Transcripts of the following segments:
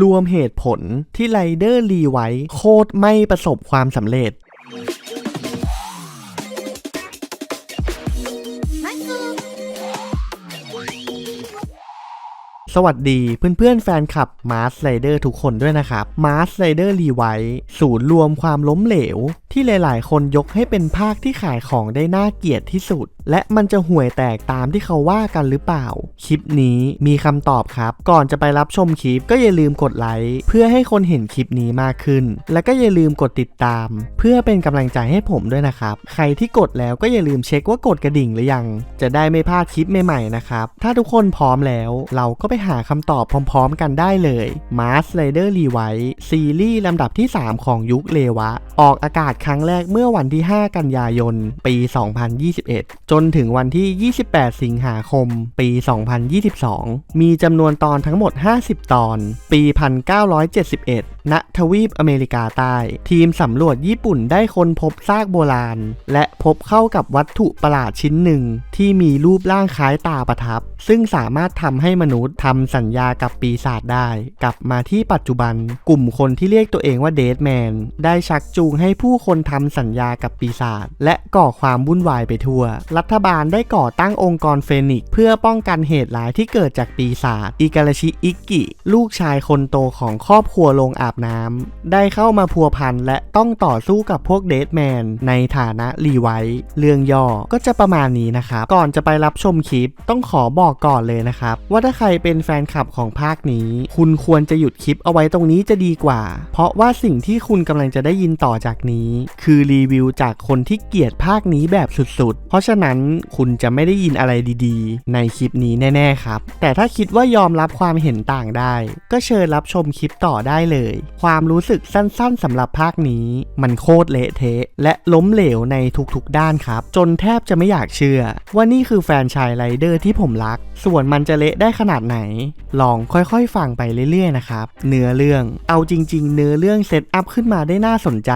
รวมเหตุผลที่ไรเดอร์ลีไว้โคตรไม่ประสบความสำเร็จ สวัสดีเพื่อนๆแฟนคลับมาร์สไ i เดอร์ทุกคนด้วยนะครับมาร์สไ i เดอร์รีไวศูนย์รวมความล้มเหลว ที่หลายๆ คนยกให้เป็นภาคที่ขายของได้น่าเกลียดที่สุด และมันจะห่วยแตกตามที่เขาว่ากันหรือเปล่า คลิปนี้มีคำตอบครับ ก่อนจะไปรับชมคลิปก็อย่าลืมกดไลค์เพื่อให้คนเห็นคลิปนี้มากขึ้น และก็อย่าลืมกดติดตาม เพื่อเป็นกำลังใจให้ผมด้วยนะครับ ใครที่กดแล้วก็อย่าลืมเช็คว่ากดกระดิ่งหรือยัง จะได้ไม่พลาดคลิปใหม่ๆนะครับถ้าทุกคนพร้อมแล้ว เราก็ไปหาคำตอบพร้อมๆกันได้เลย Mars Rider r e w i ซีรีส์ลำดับที่ 3 ของยุคเลวะ ออกอากาศครั้งแรกเมื่อวันที่ 5 กันยายน ปี 2021 จนถึงวันที่ 28 สิงหาคม ปี 2022 มีจำนวนตอนทั้งหมด 50 ตอน ปี 1971 ณ ทวีปอเมริกาใต้ ทีมสำรวจญี่ปุ่นได้ค้นพบซากโบราณ และพบเข้ากับวัตถุประหลาดชิ้นหนึ่ง ที่มีรูปร่างคล้ายตาประทับ ซึ่งสามารถทำให้มนุษย์ทำำสัญญากับปีศาจได้ กลับมาที่ปัจจุบัน กลุ่มคนที่เรียกตัวเองว่าเดดแมนได้ชักจูงให้ผู้คนทำสัญญากับปีศาจและก่อความวุ่นวายไปทั่ว รัฐบาลได้ก่อตั้งองค์กรเฟนิกซ์เพื่อป้องกันเหตุร้ายที่เกิดจากปีศาจอิการาชิอิกิ ลูกชายคนโตของครอบครัวลงอาบน้ำได้เข้ามาพัวพันและต้องต่อสู้กับพวกเดดแมนในฐานะรีไวท์เรื่องย่อก็จะประมาณนี้นะครับก่อนจะไปรับชมคลิปต้องขอบอกก่อนเลยนะครับว่าถ้าใครเป็นแฟนคลับของภาคนี้ คุณควรจะหยุดคลิปเอาไว้ตรงนี้จะดีกว่า เพราะว่าสิ่งที่คุณกำลังจะได้ยินต่อจากนี้ คือรีวิวจากคนที่เกลียดภาคนี้แบบสุดๆ เพราะฉะนั้นคุณจะไม่ได้ยินอะไรดีๆ ในคลิปนี้แน่ๆครับ แต่ถ้าคิดว่ายอมรับความเห็นต่างได้ ก็เชิญรับชมคลิปต่อได้เลย ความรู้สึกสั้นๆสำหรับภาคนี้ มันโคตรเละเทะ และล้มเหลวในทุกๆ ด้านครับ จนแทบจะไม่อยากเชื่อ ว่านี่คือแฟนชายไรเดอร์ที่ผมรัก ส่วนมันจะเละได้ขนาดไหนลองค่อยๆฟังไปเรื่อยๆนะครับเนื้อเรื่องเอาจริง ๆ เนื้อเรื่องเซตอัพขึ้นมาได้น่าสนใจ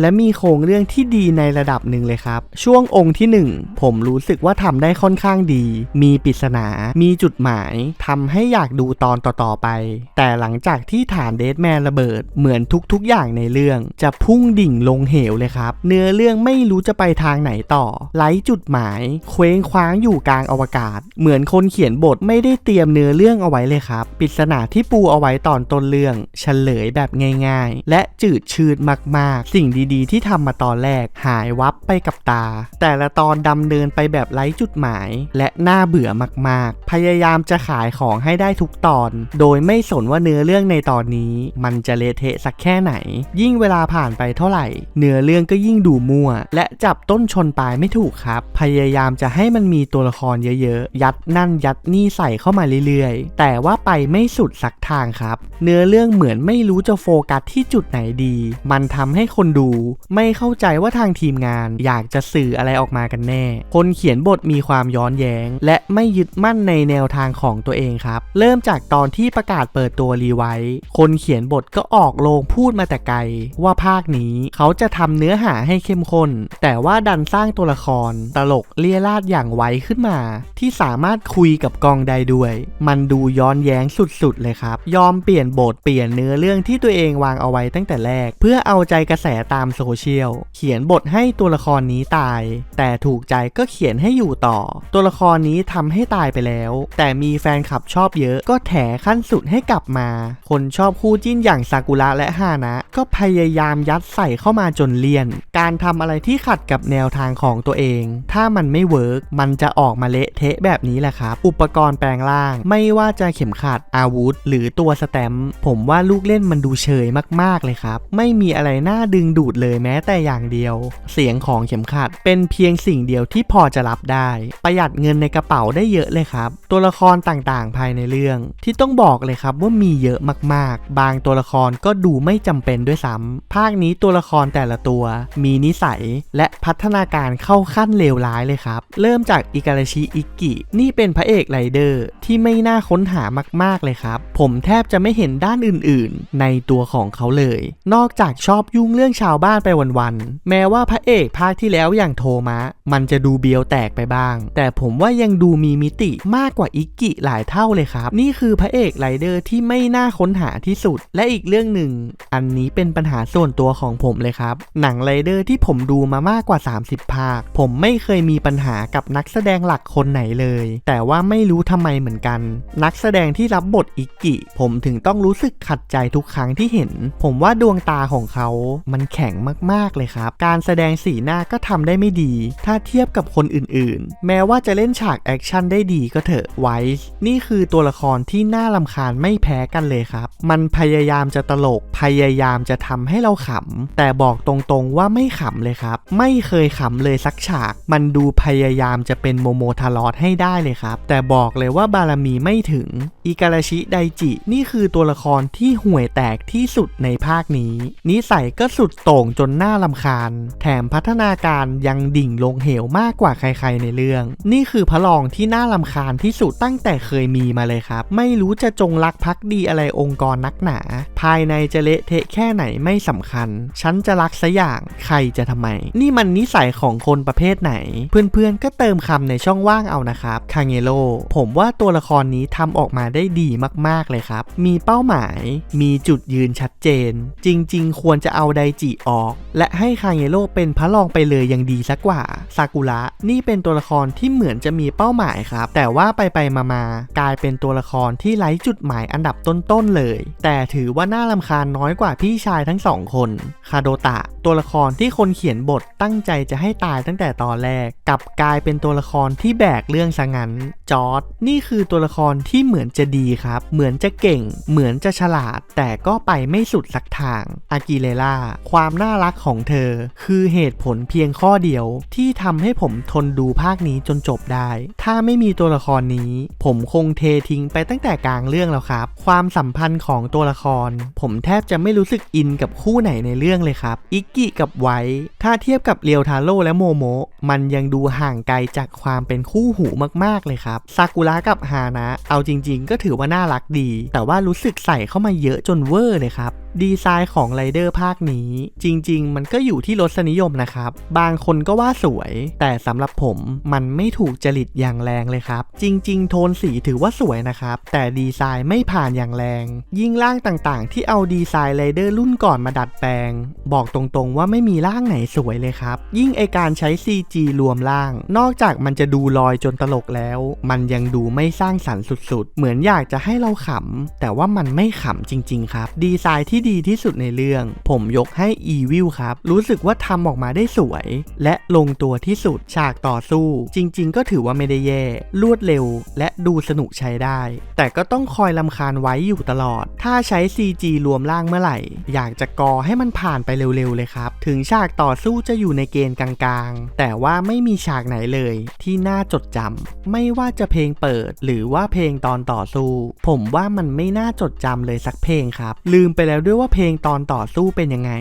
และมีโครงเรื่องที่ดีในระดับหนึ่งเลยครับ ช่วงองค์ที่ 1 ผมรู้สึกว่าทำได้ค่อนข้างดี มีปริศนา มีจุดหมายทำให้อยากดูตอนต่อๆไป แต่หลังจากที่ฐานเดดแมนระเบิดเหมือนทุกๆอย่างในเรื่อง จะพุ่งดิ่งลงเหวเลยครับ เนื้อเรื่องไม่รู้จะไปทางไหนต่อไร้จุดหมาย เคว้งคว้างอยู่กลางอวกาศ เหมือนคนเขียนบทไม่ได้เตรียมเนื้อเรื่องเอาไว้เลยครับปริศนาที่ปูเอาไว้ตอนต้นเรื่องเฉลยแบบง่ายๆ และจืดชืดมากๆ สิ่งดีๆ ที่ทำมาตอนแรกหายวับไปกับตา แต่ละตอนดำเนินไปแบบไร้จุดหมาย และน่าเบื่อมากๆ พยายามจะขายของให้ได้ทุกตอน โดยไม่สนว่าเนื้อเรื่องในตอนนี้ มันจะเละเทะสักแค่ไหน ยิ่งเวลาผ่านไปเท่าไหร่ เนื้อเรื่องก็ยิ่งดูมั่ว และจับต้นชนปลายไม่ถูกครับ พยายามจะให้มันมีตัวละครเยอะๆ ยัดนั่นยัดนี่ใส่เข้ามาเรื่อยๆแต่ว่าไปไม่สุดสักทางครับ เนื้อเรื่องเหมือนไม่รู้จะโฟกัสที่จุดไหนดี มันทำให้คนดู ไม่เข้าใจว่าทางทีมงานอยากจะสื่ออะไรออกมากันแน่ คนเขียนบทมีความย้อนแย้ง และไม่ยึดมั่นในแนวทางของตัวเองครับ เริ่มจากตอนที่ประกาศเปิดตัวรีไวท์คนเขียนบทก็ออกโรงพูดมาแต่ไกล ว่าภาคนี้เขาจะทำเนื้อหาให้เข้มข้น แต่ว่าดันสร้างตัวละคร ตลกเลี่ยราดอย่างไวขึ้นมา ที่สามารถคุยกับกองได้ด้วย มันดูย้อนแย้งสุดๆเลยครับ ยอมเปลี่ยนบทเปลี่ยนเนื้อเรื่องที่ตัวเองวางเอาไว้ตั้งแต่แรก เพื่อเอาใจกระแสตามโซเชียล เขียนบทให้ตัวละครนี้ตาย แต่ถูกใจก็เขียนให้อยู่ต่อ ตัวละครนี้ทำให้ตายไปแล้ว แต่มีแฟนคลับชอบเยอะก็แถขั้นสุดให้กลับมา คนชอบคู่จิ้นอย่างซากุระและฮานะ ก็พยายามยัดใส่เข้ามาจนเลี่ยน การทำอะไรที่ขัดกับแนวทางของตัวเอง ถ้ามันไม่เวิร์กมันจะออกมาเละเทะแบบนี้แหละครับ อุปกรณ์แปลงร่างไม่ว่าจะเข็มขัดอาวุธ หรือตัวสแตมป์ผมว่าลูกเล่นมันดูเฉยมากๆเลยครับ ไม่มีอะไรน่าดึงดูดเลยแม้แต่อย่างเดียว เสียงของเข็มขัด เป็นเพียงสิ่งเดียวที่พอจะรับได้ ประหยัดเงินในกระเป๋าได้เยอะเลยครับ ตัวละครต่างๆ ภายในเรื่อง ที่ต้องบอกเลยครับว่ามีเยอะมากๆ บางตัวละครก็ดูไม่จำเป็นด้วยซ้ำภาคนี้ตัวละครแต่ละตัว มีนิสัยและพัฒนาการเข้าขั้นเลวร้ายเลยครับ เริ่มจากอิการาชิอิกิ นี่เป็นพระเอกไรเดอร์ที่ไม่น่าค้นหามาก ๆ เลยครับ ผมแทบจะไม่เห็นด้านอื่น ๆ ในตัวของเขาเลย นอกจากชอบยุ่งเรื่องชาวบ้านไปวัน ๆ แม้ว่าพระเอกภาคที่แล้วอย่างโทมะมันจะดูเบียวแตกไปบ้าง แต่ผมว่ายังดูมีมิติมากกว่าอิกกิหลายเท่าเลยครับ นี่คือพระเอกไรเดอร์ที่ไม่น่าค้นหาที่สุด และอีกเรื่องหนึ่ง อันนี้เป็นปัญหาส่วนตัวของผมเลยครับ หนังไรเดอร์ที่ผมดูมามากกว่า 30 ภาค ผมไม่เคยมีปัญหากับนักแสดงหลักคนไหนเลย แต่ว่าไม่รู้ทำไมเหมือนกันนักแสดงที่รับบทอิกิ ผมถึงต้องรู้สึกขัดใจทุกครั้งที่เห็น ผมว่าดวงตาของเขา มันแข็งมากๆเลยครับ การแสดงสีหน้าก็ทำได้ไม่ดี ถ้าเทียบกับคนอื่นๆ แม้ว่าจะเล่นฉากแอคชั่นได้ดีก็เถอะไวส์นี่คือตัวละครที่น่าลำคาญไม่แพ้กันเลยครับ มันพยายามจะตลก พยายามจะทำให้เราขำ แต่บอกตรงๆว่าไม่ขำเลยครับ ไม่เคยขำเลยสักฉาก มันดูพยายามจะเป็นโมโมทารอดให้ได้เลยครับ แต่บอกเลยว่าบารมีไม่ถึงอิการาชิไดจิ นี่คือตัวละครที่ห่วยแตกที่สุดในภาคนี้ นิสัยก็สุดโต่งจนน่าลำคาญ แถมพัฒนาการยังดิ่งลงเหวมากกว่าใครๆในเรื่อง นี่คือพระรองที่น่าลำคาญที่สุดตั้งแต่เคยมีมาเลยครับ ไม่รู้จะจงรักภักดีอะไรองค์กรนักหนา ภายในจะเละเทะแค่ไหนไม่สำคัญ ฉันจะรักซะอย่างใครจะทำไม นี่มันนิสัยของคนประเภทไหน เพื่อนๆก็เติมคำในช่องว่างเอานะครับคางเงโลผมว่าตัวละครนี้ททำออกมาได้ดีมากๆเลยครับ มีเป้าหมาย มีจุดยืนชัดเจน จริงๆ ควรจะเอาไดจิออก และให้คางเงโลเป็นพระรองไปเลยยังดีสักกว่า ซากุระนี่เป็นตัวละครที่เหมือนจะมีเป้าหมายครับ แต่ว่าไปไปมามากลายเป็นตัวละครที่ไร้จุดหมายอันดับต้นๆเลย แต่ถือว่าน่าลำคาญน้อยกว่าพี่ชายทั้งสองคน คาโดตะ ตัวละครที่คนเขียนบทตั้งใจจะให้ตายตั้งแต่ตอนแรกกลับกลายเป็นตัวละครที่แบกเรื่องซะงั้น จอร์ดนี่คือตัวละครที่เหมือนจะดีครับ เหมือนจะเก่ง เหมือนจะฉลาด แต่ก็ไปไม่สุดสักทาง อากิเลล่า ความน่ารักของเธอ คือเหตุผลเพียงข้อเดียวที่ทำให้ผมทนดูภาคนี้จนจบได้ ถ้าไม่มีตัวละครนี้ ผมคงเททิ้งไปตั้งแต่กลางเรื่องแล้วครับ ความสัมพันธ์ของตัวละคร ผมแทบจะไม่รู้สึกอินกับคู่ไหนในเรื่องเลยครับ อิกกิกับไวท์ถ้าเทียบกับเรียวทาโร่และโมโมะมันยังดูห่างไกลจากความเป็นคู่หูมากๆเลยครับ ซากุระกับฮานะเอาจริงๆ ก็ถือว่าน่ารักดี แต่ว่ารู้สึกใส่เข้ามาเยอะจนเวอร์เลยครับดีไซน์ของไรเดอร์ภาคนี้ จริง ๆ มันก็อยู่ที่รสนิยมนะครับ บางคนก็ว่าสวย แต่สำหรับผมมันไม่ถูกจริตอย่างแรงเลยครับ จริง ๆ โทนสีถือว่าสวยนะครับ แต่ดีไซน์ไม่ผ่านอย่างแรง ยิ่งร่างต่างๆ ที่เอาดีไซน์ไรเดอร์รุ่นก่อนมาดัดแปลง บอกตรงๆ ว่าไม่มีร่างไหนสวยเลยครับ ยิ่งไอการใช้ CG รวมร่าง นอกจากมันจะดูลอยจนตลกแล้ว มันยังดูไม่สร้างสรรค์สุด ๆ เหมือนอยากจะให้เราขำแต่ว่ามันไม่ขำจริง ๆ ครับ ดีไซน์ที่ที่ดีที่สุดในเรื่อง ผมยกให้ Evil ครับ รู้สึกว่าทำออกมาได้สวย และลงตัวที่สุดฉากต่อสู้ จริง ๆ ก็ถือว่าไม่ได้แย่ รวดเร็ว และดูสนุกใช้ได้ แต่ก็ต้องคอยลำคาญไว้อยู่ตลอด ถ้าใช้ CG รวมร่างเมื่อไหร่ อยากจะกอให้มันผ่านไปเร็วๆเลยครับ ถึงฉากต่อสู้จะอยู่ในเกณฑ์กลางๆ แต่ว่าไม่มีฉากไหนเลย ที่น่าจดจำไม่ว่าจะเพลงเปิด หรือว่าเพลงตอนต่อสู้ ผมว่ามันไม่น่าจดจำเลยสักเพลงครับ ลืมไปแล้วด้วยว่าเพลงตอนต่อสู้เป็นยังไง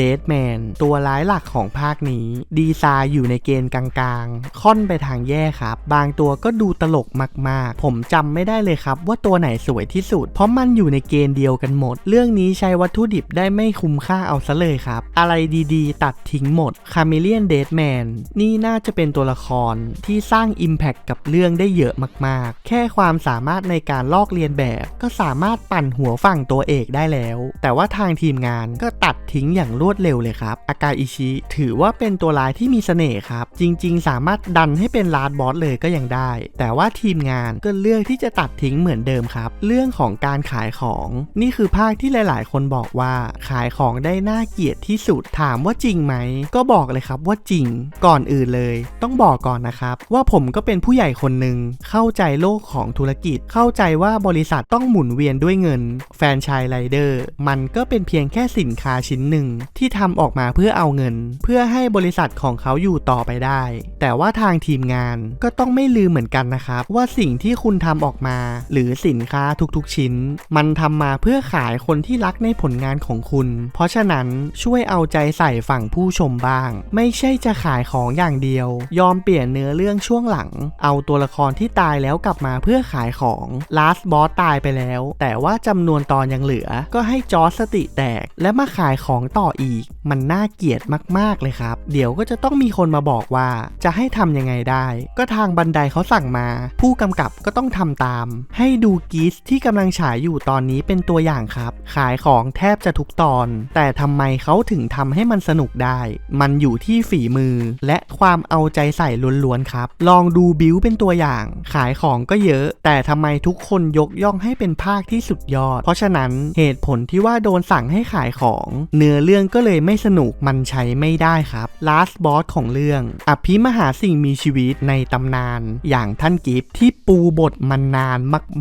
Dead Man ตัวร้ายหลักของภาคนี้ ดีไซน์อยู่ในเกณฑ์กลางๆ ค่อนไปทางแย่ครับ บางตัวก็ดูตลกมากๆ ผมจำไม่ได้เลยครับ ว่าตัวไหนสวยที่สุด เพราะมันอยู่ในเกณฑ์เดียวกันหมด เรื่องนี้ใช้วัตถุดิบได้ไม่คุ้มค่าเอาซะเลยครับ อะไรดีๆ ตัดทิ้งหมด Chameleon Dead Man นี่น่าจะเป็นตัวละครที่สร้าง Impact กับเรื่องได้เยอะมากๆ แค่ความสามารถในการลอกเลียนแบบ ก็สามารถปั่นหัวฝั่งตัวเอกได้แล้ว แต่ว่าทางทีมงานก็ตัดทิ้งอย่างรวดเร็วเลยครับอากาอิชิถือว่าเป็นตัวร้ายที่มีเสน่ห์ครับ จริง ๆ สามารถดันให้เป็นลาดบอสเลยก็ยังได้ แต่ว่าทีมงานก็เลือกที่จะตัดทิ้งเหมือนเดิมครับ เรื่องของการขายของ นี่คือภาคที่หลาย ๆ คนบอกว่าขายของได้น่าเกลียดที่สุดถามว่าจริงไหม ก็บอกเลยครับว่าจริงก่อนอื่นเลย ต้องบอกก่อนนะครับ ว่าผมก็เป็นผู้ใหญ่คนหนึ่งเข้าใจโลกของธุรกิจ เข้าใจว่าบริษัทต้องหมุนเวียนด้วยเงิน แฟนชายไรเดอร์ มันก็เป็นเพียงแค่สินค้าชิ้นหนึ่งที่ทำออกมาเพื่อเอาเงิน เพื่อให้บริษัทของเขาอยู่ต่อไปได้ แต่ว่าทางทีมงานก็ต้องไม่ลืมเหมือนกันนะครับ ว่าสิ่งที่คุณทำออกมา หรือสินค้าทุกๆชิ้น มันทำมาเพื่อขายคนที่รักในผลงานของคุณ เพราะฉะนั้นช่วยเอาใจใส่ฝั่งผู้ชมบ้าง ไม่ใช่จะขายของอย่างเดียว ยอมเปลี่ยนเนื้อเรื่องช่วงหลัง เอาตัวละครที่ตายแล้วกลับมาเพื่อขายของ last boss ตายไปแล้ว แต่ว่าจำนวนตอนยังเหลือ ก็ให้จอร์จสติแตก และมาขายของต่ออีก มันน่าเกลียดมากๆเลยครับ เดี๋ยวก็จะต้องมีคนมาบอกว่าจะให้ทำยังไงได้ ก็ทางบันไดเขาสั่งมา ผู้กำกับก็ต้องทำตาม ให้ดูกีสที่กำลังฉายอยู่ตอนนี้เป็นตัวอย่างครับ ขายของแทบจะทุกตอน แต่ทำไมเขาถึงทำให้มันสนุกได้ มันอยู่ที่ฝีมือ และความเอาใจใส่ล้วนๆครับ ลองดูบิวเป็นตัวอย่าง ขายของก็เยอะ แต่ทำไมทุกคนยกย่องให้เป็นภาคที่สุดยอด เพราะฉะนั้นเหตุผลที่ว่าโดนสั่งให้ขายของ เนื้อเรื่องก็เลยไม่สนุกมันใช้ไม่ได้ครับ last boss ของเรื่อง อภิมหาสิ่งมีชีวิตในตำนาน อย่างท่านกิฟที่ปูบทมันนาน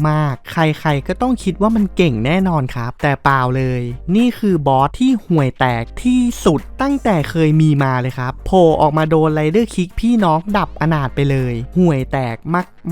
มาก ๆ ใครๆก็ต้องคิดว่ามันเก่งแน่นอนครับ แต่เปล่าเลย นี่คือบอสที่ห่วยแตกที่สุดตั้งแต่เคยมีมาเลยครับโผล่ออกมาโดนไรเดอร์คิกพี่น้องดับอนาถไปเลย ห่วยแตก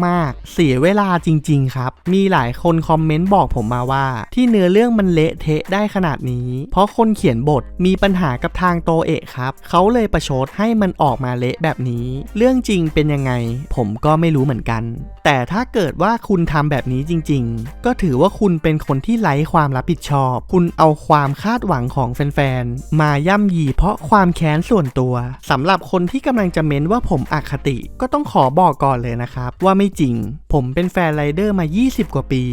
มากๆเสียเวลาจริง ๆ ครับ มีหลายคนคอมเมนต์บอกผมมาว่า ที่เนื้อเรื่องมันเละเทะได้ขนาดนี้ เพราะคนเขียนบทมีปัญหากับทางโตเอะครับ เขาเลยประชดให้มันออกมาเละแบบนี้ เรื่องจริงเป็นยังไง ผมก็ไม่รู้เหมือนกัน แต่ถ้าเกิดว่าคุณทำแบบนี้จริง ๆ ก็ถือว่าคุณเป็นคนที่ไร้ความรับผิดชอบ คุณเอาความคาดหวังของแฟนๆ มาย่ำยีเพราะความแค้นส่วนตัวสำหรับคนที่กำลังจะเม้นว่าผมอคติ ก็ต้องขอบอกก่อนเลยนะครับ ว่าไม่จริง ผมเป็นแฟนไรเดอร์มา 20 กว่าปี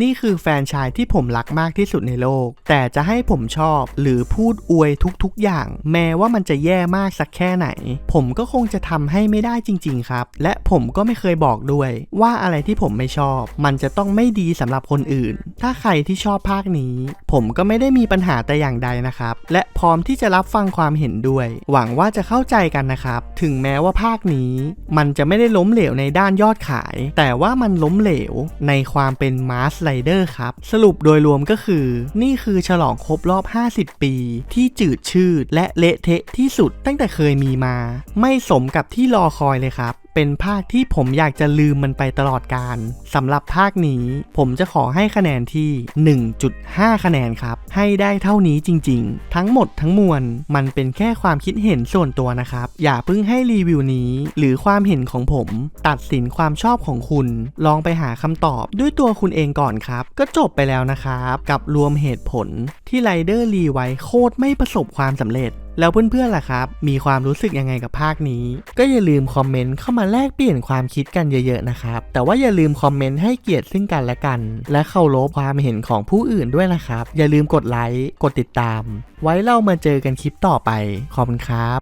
นี่คือแฟนชายที่ผมรักมากที่สุดในโลก แต่แต่จะให้ผมชอบหรือพูดอวยทุกๆอย่าง แม้ว่ามันจะแย่มากสักแค่ไหน ผมก็คงจะทำให้ไม่ได้จริง ๆ ครับ และผมก็ไม่เคยบอกด้วย ว่าอะไรที่ผมไม่ชอบ มันจะต้องไม่ดีสำหรับคนอื่น ถ้าใครที่ชอบภาคนี้ ผมก็ไม่ได้มีปัญหาแต่อย่างใดนะครับ และพร้อมที่จะรับฟังความเห็นด้วย หวังว่าจะเข้าใจกันนะครับ ถึงแม้ว่าภาคนี้ มันจะไม่ได้ล้มเหลวในด้านยอดขาย แต่ว่ามันล้มเหลวในความเป็นมาร์สไลเดอร์ครับ สรุปโดยรวมก็คือ นี่คือฉลองครบรอบ 50 ปี ที่จืดชืดและเละเทะที่สุดตั้งแต่เคยมีมา ไม่สมกับที่รอคอยเลยครับ เป็นภาคที่ผมอยากจะลืมมันไปตลอดการสำหรับภาคนี้ผมจะขอให้คะแนนที่ 1.5 คะแนนครับ ให้ได้เท่านี้จริง ๆ ทั้งหมดทั้งมวลมันเป็นแค่ความคิดเห็นส่วนตัวนะครับ อย่าเพิ่งให้รีวิวนี้ หรือความเห็นของผม ตัดสินความชอบของคุณ ลองไปหาคำตอบด้วยตัวคุณเองก่อนครับ ก็จบไปแล้วนะครับ กับรวมเหตุผลที่ไรเดอร์รีไว้โคตรไม่ประสบความสำเร็จ แล้วเพื่อนๆล่ะครับ มีความรู้สึกยังไงกับภาคนี้ ก็อย่าลืมคอมเมนต์เข้ามาแลกเปลี่ยนความคิดกันเยอะๆนะครับ แต่ว่าอย่าลืมคอมเมนต์ให้เกียรติซึ่งกันและกัน และเคารพความเห็นของผู้อื่นด้วยนะครับ อย่าลืมกดไลค์ กดติดตาม ไว้เรามาเจอกันคลิปต่อไป ขอบคุณครับ